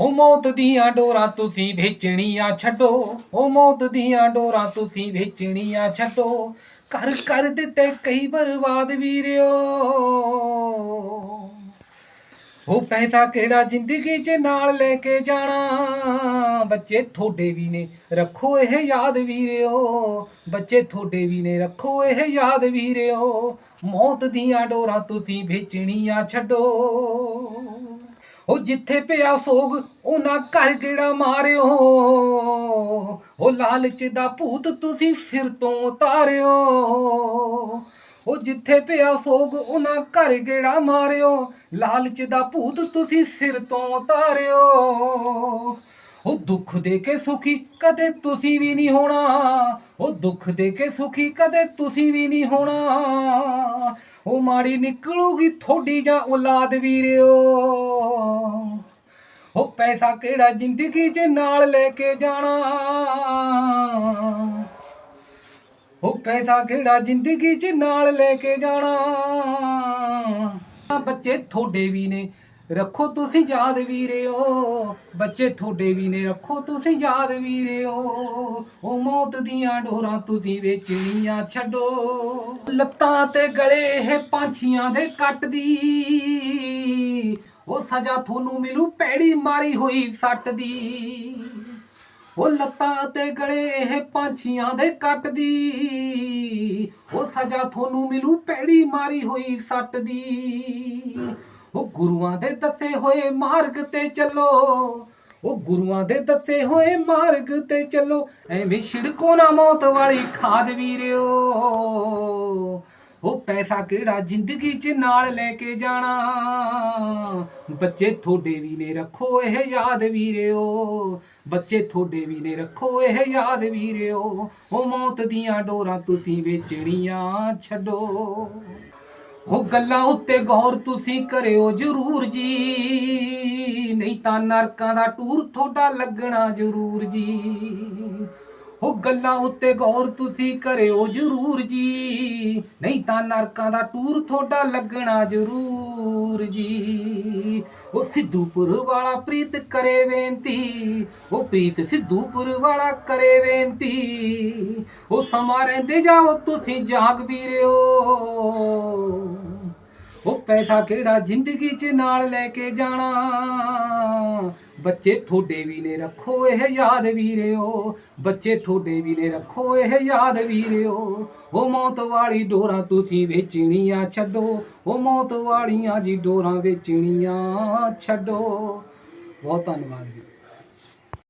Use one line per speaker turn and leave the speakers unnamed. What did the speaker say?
ਹੋ ਮੌਤ ਦੀਆਂ ਡੋਰਾਂ ਤੁਸੀਂ ਵੇਚਣੀਆਂ ਛੱਡੋ, ਹੋ ਮੌਤ ਦੀਆਂ ਡੋਰਾਂ ਤੁਸੀਂ ਵੇਚਣੀਆਂ ਛੱਡੋ। ਕਰ ਕਰ ਦਿੱਤੇ ਕਈ ਬਰਬਾਦ ਵੀਰਿਓ। ਉਹ ਪੈਸਾ ਕਿਹੜਾ ਜ਼ਿੰਦਗੀ 'ਚ ਨਾਲ ਲੈ ਕੇ ਜਾਣਾ? ਬੱਚੇ ਤੁਹਾਡੇ ਵੀ ਨੇ, ਰੱਖੋ ਇਹ ਯਾਦ ਵੀਰਿਓ। ਬੱਚੇ ਤੁਹਾਡੇ ਵੀ ਨੇ, ਰੱਖੋ ਇਹ ਯਾਦ ਵੀਰਿਓ। ਮੌਤ ਦੀਆਂ ਡੋਰਾਂ ਤੁਸੀਂ ਵੇਚਣੀਆਂ ਛੱਡੋ। ਉਹ ਜਿੱਥੇ ਪਿਆ ਸੋਗ, ਉਹਨਾਂ ਘਰ ਕਿਹੜਾ ਮਾਰਿਓ? ਉਹ ਲਾਲਚ ਦਾ ਭੂਤ ਤੁਸੀਂ ਫਿਰ ਤੋਂ ਉਤਾਰਿਓ। ਉਹ ਜਿੱਥੇ ਪਿਆ ਸੋਗ, ਉਹਨਾਂ ਘਰ ਗੇੜਾ ਮਾਰਿਓ? ਲਾਲਚ ਦਾ ਭੂਤ ਤੁਸੀਂ ਸਿਰ ਤੋਂ ਉਤਾਰਿਓ। ਉਹ ਦੁੱਖ ਦੇ ਕੇ ਸੁਖੀ ਕਦੇ ਤੁਸੀਂ ਵੀ ਨਹੀਂ ਹੋਣਾ। ਉਹ ਦੁੱਖ ਦੇ ਕੇ ਸੁਖੀ ਕਦੇ ਤੁਸੀਂ ਵੀ ਨਹੀਂ ਹੋਣਾ। ਉਹ ਮਾੜੀ ਨਿਕਲੂਗੀ ਥੋੜੀ ਜਾਂ ਔਲਾਦ ਵੀਰਿਓ। ਉਹ ਪੈਸਾ ਕਿਹੜਾ ਜ਼ਿੰਦਗੀ 'ਚ ਨਾਲ ਲੈ ਕੇ ਜਾਣਾ। ਉਹ ਪੈਸਾ ਕਿਹੜਾ ਜ਼ਿੰਦਗੀ 'ਚ ਨਾਲ ਲੈ ਕੇ ਜਾਣਾ। ਬੱਚੇ ਤੁਹਾਡੇ ਵੀ ਨੇ। ਰੱਖੋ ਤੁਸੀਂ ਯਾਦ ਵੀਰਿਓ, ਬੱਚੇ ਤੁਹਾਡੇ ਵੀ ਨੇ, ਰੱਖੋ ਤੁਸੀਂ ਯਾਦ ਵੀਰਿਓ। ਉਹ ਮੌਤ ਦੀਆਂ ਡੋਰਾਂ ਤੁਸੀਂ ਵੇਚਣੀਆਂ ਛੱਡੋ। ਲੱਤਾਂ ਤੇ ਗਲੇ ਇਹ ਪੰਛੀਆਂ ਦੇ ਕੱਟਦੀ ਉਹ ਸਜ਼ਾ ਤੁਹਾਨੂੰ ਮਿਲੂ, ਪੈੜੀ ਮਾਰੀ ਹੋਈ ਸੱਟ ਦੀ। ਉਹ ਲੱਤਾਂ ਤੇ ਗਲੇ ਇਹ ਪੰਛੀਆਂ ਦੇ ਕੱਟਦੀ ਉਹ ਸਜ਼ਾ ਤੁਹਾਨੂੰ ਮਿਲੂ, ਪੈੜੀ ਮਾਰੀ ਹੋਈ ਸੱਟ ਦੀ। ਗੁਰੂਆਂ ਦੇ ਦੱਸੇ ਹੋਏ ਮਾਰਗ ਤੇ ਚੱਲੋ। ਉਹ ਗੁਰੂਆਂ ਦੇ ਦੱਸੇ ਹੋਏ ਮਾਰਗ ਤੇ ਚੱਲੋ। ਐਵੇਂ ਛਿੜਕੋ ਨਾ ਮੌਤ ਵਾਲੀ ਖਾਦ ਵੀਰਿਓ। ਉਹ ਪੈਸਾ ਕਿਹੜਾ ਜ਼ਿੰਦਗੀ 'ਚ ਨਾਲ ਲੈ ਕੇ ਜਾਣਾ? ਬੱਚੇ ਤੁਹਾਡੇ ਵੀ ਨੇ ਰੱਖੋ ਇਹ ਯਾਦ ਵੀਰਿਓ। ਬੱਚੇ ਤੁਹਾਡੇ ਵੀ ਨੇ ਰੱਖੋ ਇਹ ਯਾਦ ਵੀਰਿਓ। ਉਹ ਮੌਤ ਦੀਆਂ ਡੋਰਾਂ ਤੁਸੀਂ ਵੇਚਣੀਆਂ ਛੱਡੋ। ਉਹ ਗੱਲਾਂ ਉੱਤੇ ਗੌਰ ਤੁਸੀਂ ਕਰਿਓ ਜ਼ਰੂਰ ਜੀ। ਨਹੀਂ ਤਾਂ ਨਰਕਾਂ ਦਾ ਟੂਰ ਤੁਹਾਡਾ ਲੱਗਣਾ ਜ਼ਰੂਰ ਜੀ। ਉਹ ਗੱਲਾਂ ਉੱਤੇ ਗੌਰ ਤੁਸੀਂ ਕਰਿਓ ਜ਼ਰੂਰ ਜੀ। ਨਹੀਂ ਤਾਂ ਨਰਕਾਂ ਦਾ ਟੂਰ ਤੁਹਾਡਾ ਲੱਗਣਾ ਜ਼ਰੂਰ ਜੀ। ਉਹ ਸਿੱਧੂਪੁਰ ਵਾਲਾ ਪ੍ਰੀਤ ਕਰੇ ਬੇਨਤੀ। ਉਹ ਪ੍ਰੀਤ ਸਿੱਧੂਪੁਰ ਵਾਲਾ ਕਰੇ ਬੇਨਤੀ। ਉਹ ਸਮਾਂ ਰਹਿੰਦੇ ਜਾਓ ਤੁਸੀਂ ਜਾਗ ਵੀਰਿਓ। ਉਹ ਪੈਸਾ ਕਿਹੜਾ ਜ਼ਿੰਦਗੀ 'ਚ ਨਾਲ ਲੈ ਕੇ ਜਾਣਾ। ਬੱਚੇ ਤੁਹਾਡੇ ਵੀ ਨੇ ਰੱਖੋ ਇਹ ਯਾਦ ਵੀਰਿਓ। ਬੱਚੇ ਤੁਹਾਡੇ ਵੀ ਨੇ ਰੱਖੋ ਇਹ ਯਾਦ ਵੀਰਿਓ। ਉਹ ਮੌਤ ਵਾਲੀ ਡੋਰਾਂ ਤੁਸੀਂ ਵੇਚਣੀਆਂ ਛੱਡੋ। ਉਹ ਮੌਤ ਵਾਲੀਆਂ ਜੀ ਡੋਰਾਂ ਵੇਚਣੀਆਂ ਛੱਡੋ। ਬਹੁਤ ਧੰਨਵਾਦ ਵੀਰ।